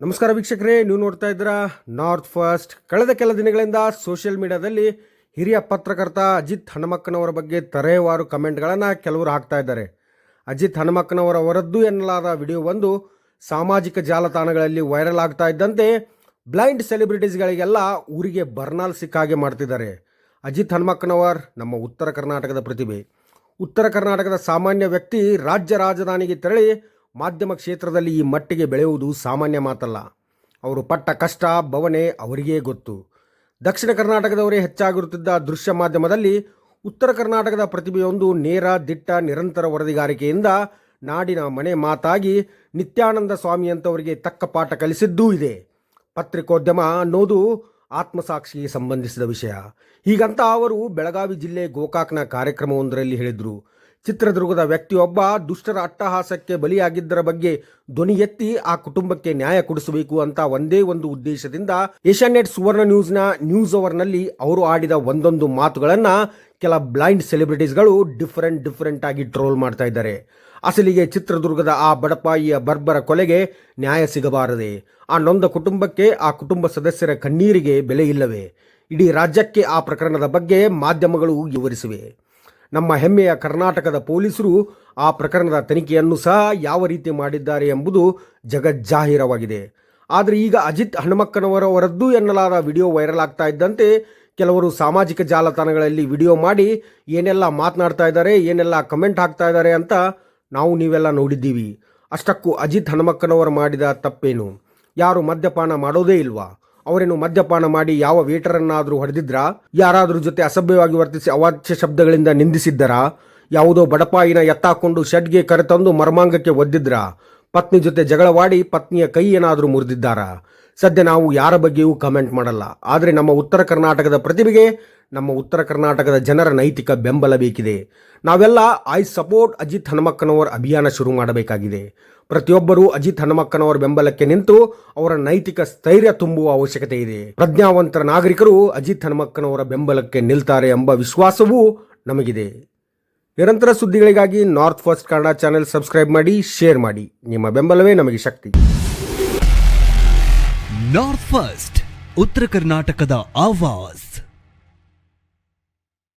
ನಮಸ್ಕಾರ ವೀಕ್ಷಕರೇ, ನೀವು ನೋಡ್ತಾ ಇದ್ದೀರಾ ನಾರ್ತ್ ಫಸ್ಟ್. ಕಳೆದ ಕೆಲ ದಿನಗಳಿಂದ ಸೋಷಿಯಲ್ ಮೀಡಿಯಾದಲ್ಲಿ ಹಿರಿಯ ಪತ್ರಕರ್ತ ಅಜಿತ್ ಹನುಮಕ್ಕನವರ ಬಗ್ಗೆ ತರೇವಾರು ಕಮೆಂಟ್ಗಳನ್ನು ಕೆಲವರು ಹಾಕ್ತಾ ಇದ್ದಾರೆ. ಅಜಿತ್ ಹಣಮಕ್ಕನವರ ಹೊರದ್ದು ಎನ್ನಲಾದ ವಿಡಿಯೋ ಒಂದು ಸಾಮಾಜಿಕ ಜಾಲತಾಣಗಳಲ್ಲಿ ವೈರಲ್ ಆಗ್ತಾ ಇದ್ದಂತೆ ಬ್ಲೈಂಡ್ ಸೆಲೆಬ್ರಿಟೀಸ್ಗಳಿಗೆಲ್ಲ ಊರಿಗೆ ಬರ್ನಾಲ್ ಸಿಕ್ಕಾಗೆ ಮಾಡ್ತಿದ್ದಾರೆ. ಅಜಿತ್ ಹನುಮಕ್ಕನವರ್, ನಮ್ಮ ಉತ್ತರ ಕರ್ನಾಟಕದ ಪ್ರತಿಭೆ. ಉತ್ತರ ಕರ್ನಾಟಕದ ಸಾಮಾನ್ಯ ವ್ಯಕ್ತಿ ರಾಜ್ಯ ರಾಜಧಾನಿಗೆ ತೆರಳಿ ಮಾಧ್ಯಮ ಕ್ಷೇತ್ರದಲ್ಲಿ ಈ ಮಟ್ಟಿಗೆ ಬೆಳೆಯುವುದು ಸಾಮಾನ್ಯ ಮಾತಲ್ಲ. ಅವರು ಪಟ್ಟ ಕಷ್ಟ, ಭವನೆ ಅವರಿಗೇ ಗೊತ್ತು. ದಕ್ಷಿಣ ಕರ್ನಾಟಕದವರೇ ಹೆಚ್ಚಾಗಿರುತ್ತಿದ್ದ ದೃಶ್ಯ ಮಾಧ್ಯಮದಲ್ಲಿ ಉತ್ತರ ಕರ್ನಾಟಕದ ಪ್ರತಿಭೆಯೊಂದು ನೇರ, ದಿಟ್ಟ, ನಿರಂತರ ವರದಿಗಾರಿಕೆಯಿಂದ ನಾಡಿನ ಮನೆ ಮಾತಾಗಿ ನಿತ್ಯಾನಂದ ಸ್ವಾಮಿಯಂಥವರಿಗೆ ತಕ್ಕ ಪಾಠ ಕಲಿಸಿದ್ದೂ ಇದೆ. ಪತ್ರಿಕೋದ್ಯಮ ಅನ್ನೋದು ಆತ್ಮಸಾಕ್ಷಿಗೆ ಸಂಬಂಧಿಸಿದ ವಿಷಯ. ಹೀಗಂತ ಅವರು ಬೆಳಗಾವಿ ಜಿಲ್ಲೆ ಗೋಕಾಕ್ನ ಕಾರ್ಯಕ್ರಮವೊಂದರಲ್ಲಿ ಹೇಳಿದರು. ಚಿತ್ರದುರ್ಗದ ವ್ಯಕ್ತಿಯೊಬ್ಬ ದುಷ್ಟರ ಅಟ್ಟಹಾಸಕ್ಕೆ ಬಲಿಯಾಗಿದ್ದರ ಬಗ್ಗೆ ಧ್ವನಿ ಎತ್ತಿ ಆ ಕುಟುಂಬಕ್ಕೆ ನ್ಯಾಯ ಕೊಡಿಸಬೇಕು ಅಂತ ಒಂದೇ ಒಂದು ಉದ್ದೇಶದಿಂದ ಏಷ್ಯಾನೆಟ್ ಸುವರ್ಣ ನ್ಯೂಸ್ನ ನ್ಯೂಸ್ ಅವರ್ನಲ್ಲಿ ಅವರು ಆಡಿದ ಒಂದೊಂದು ಮಾತುಗಳನ್ನು ಕೆಲ ಬ್ಲೈಂಡ್ ಸೆಲೆಬ್ರಿಟೀಸ್ಗಳು ಡಿಫರೆಂಟ್ ಡಿಫರೆಂಟ್ ಆಗಿ ಟ್ರೋಲ್ ಮಾಡ್ತಾ ಇದ್ದಾರೆ. ಅಸಲಿಗೆ ಚಿತ್ರದುರ್ಗದ ಆ ಬಡಪಾಯಿಯ ಬರ್ಬರ ಕೊಲೆಗೆ ನ್ಯಾಯ ಸಿಗಬಾರದೆ. ಆ ನೊಂದ ಕುಟುಂಬಕ್ಕೆ ಆ ಕುಟುಂಬ ಸದಸ್ಯರ ಕಣ್ಣೀರಿಗೆ ಬೆಲೆ ಇಲ್ಲವೇ? ಇಡೀ ರಾಜ್ಯಕ್ಕೆ ಆ ಪ್ರಕರಣದ ಬಗ್ಗೆ ಮಾಧ್ಯಮಗಳು ವಿವರಿಸಿವೆ. ನಮ್ಮ ಹೆಮ್ಮೆಯ ಕರ್ನಾಟಕದ ಪೊಲೀಸರು ಆ ಪ್ರಕರಣದ ತನಿಖೆಯನ್ನು ಸಹ ಯಾವ ರೀತಿ ಮಾಡಿದ್ದಾರೆ ಎಂಬುದು ಜಗಜ್ಜಾಹೀರವಾಗಿದೆ. ಆದರೆ ಈಗ ಅಜಿತ್ ಹಣಮಕ್ಕನವರವರದ್ದು ಎನ್ನಲಾದ ವಿಡಿಯೋ ವೈರಲ್ ಆಗ್ತಾ ಇದ್ದಂತೆ ಕೆಲವರು ಸಾಮಾಜಿಕ ಜಾಲತಾಣಗಳಲ್ಲಿ ವಿಡಿಯೋ ಮಾಡಿ ಏನೆಲ್ಲ ಮಾತನಾಡ್ತಾ ಇದ್ದಾರೆ, ಏನೆಲ್ಲ ಕಮೆಂಟ್ ಹಾಕ್ತಾ ಇದ್ದಾರೆ ಅಂತ ನಾವು ನೀವೆಲ್ಲ ನೋಡಿದ್ದೀವಿ. ಅಷ್ಟಕ್ಕೂ ಅಜಿತ್ ಹನುಮಕ್ಕನವರು ಮಾಡಿದ ತಪ್ಪೇನು? ಯಾರು ಮದ್ಯಪಾನ ಮಾಡೋದೇ ಇಲ್ವಾ? ಅವರೇನು ಮದ್ಯಪಾನ ಮಾಡಿ ಯಾವ ವೇಟರನ್ನಾದರೂ ಹೊಡೆದಿದ್ರ? ಯಾರಾದರೂ ಜೊತೆ ಅಸಭ್ಯವಾಗಿ ವರ್ತಿಸಿ ಅವಾಚ್ಯ ಶಬ್ದಗಳಿಂದ ನಿಂದಿಸಿದ್ದರಾ? ಯಾವುದೋ ಬಡಪಾಯಿನ ಎತ್ತಾಕೊಂಡು ಶೆಡ್ಗೆ ಕರೆತಂದು ಮರ್ಮಾಂಗಕ್ಕೆ ಒದ್ದಿದ್ರ? ಪತ್ನಿ ಜೊತೆ ಜಗಳವಾಡಿ ಪತ್ನಿಯ ಕೈ ಏನಾದರೂ ಮುರಿದಿದ್ದಾರಾ? ಸದ್ಯ ನಾವು ಯಾರ ಬಗ್ಗೆಯೂ ಕಮೆಂಟ್ ಮಾಡಲ್ಲ. ಆದರೆ ನಮ್ಮ ಉತ್ತರ ಕರ್ನಾಟಕದ ಪ್ರತಿಭೆಗೆ ನಮ್ಮ ಉತ್ತರ ಕರ್ನಾಟಕದ ಜನರ ನೈತಿಕ ಬೆಂಬಲ ಬೇಕಿದೆ. ನಾವೆಲ್ಲ ಐ ಸಪೋರ್ಟ್ ಅಜಿತ್ ಹನುಮಕ್ಕನವರ್ ಅಭಿಯಾನ ಶುರು ಮಾಡಬೇಕಾಗಿದೆ. ಪ್ರತಿಯೊಬ್ಬರೂ ಅಜಿತ್ ಹನುಮಕ್ಕನವರ ಬೆಂಬಲಕ್ಕೆ ನಿಂತು ಅವರ ನೈತಿಕ ಸ್ಥೈರ್ಯ ತುಂಬುವ ಅವಶ್ಯಕತೆ ಇದೆ. ಪ್ರಜ್ಞಾವಂತರ ನಾಗರಿಕರು ಅಜಿತ್ ಹನುಮಕ್ಕನವರ ಬೆಂಬಲಕ್ಕೆ ನಿಲ್ತಾರೆ ಎಂಬ ವಿಶ್ವಾಸವೂ ನಮಗಿದೆ. ನಿರಂತರ ಸುದ್ದಿಗಳಿಗಾಗಿ North First Kannada channel subscribe ಮಾಡಿ, ಶೇರ್ ಮಾಡಿ. ನಿಮ್ಮ ಬೆಂಬಲವೇ ನಮಗೆ ಶಕ್ತಿ. ನಾರ್ತ್ ಫಸ್ಟ್, ಉತ್ತರ ಕರ್ನಾಟಕದ ಆವಾಸ್.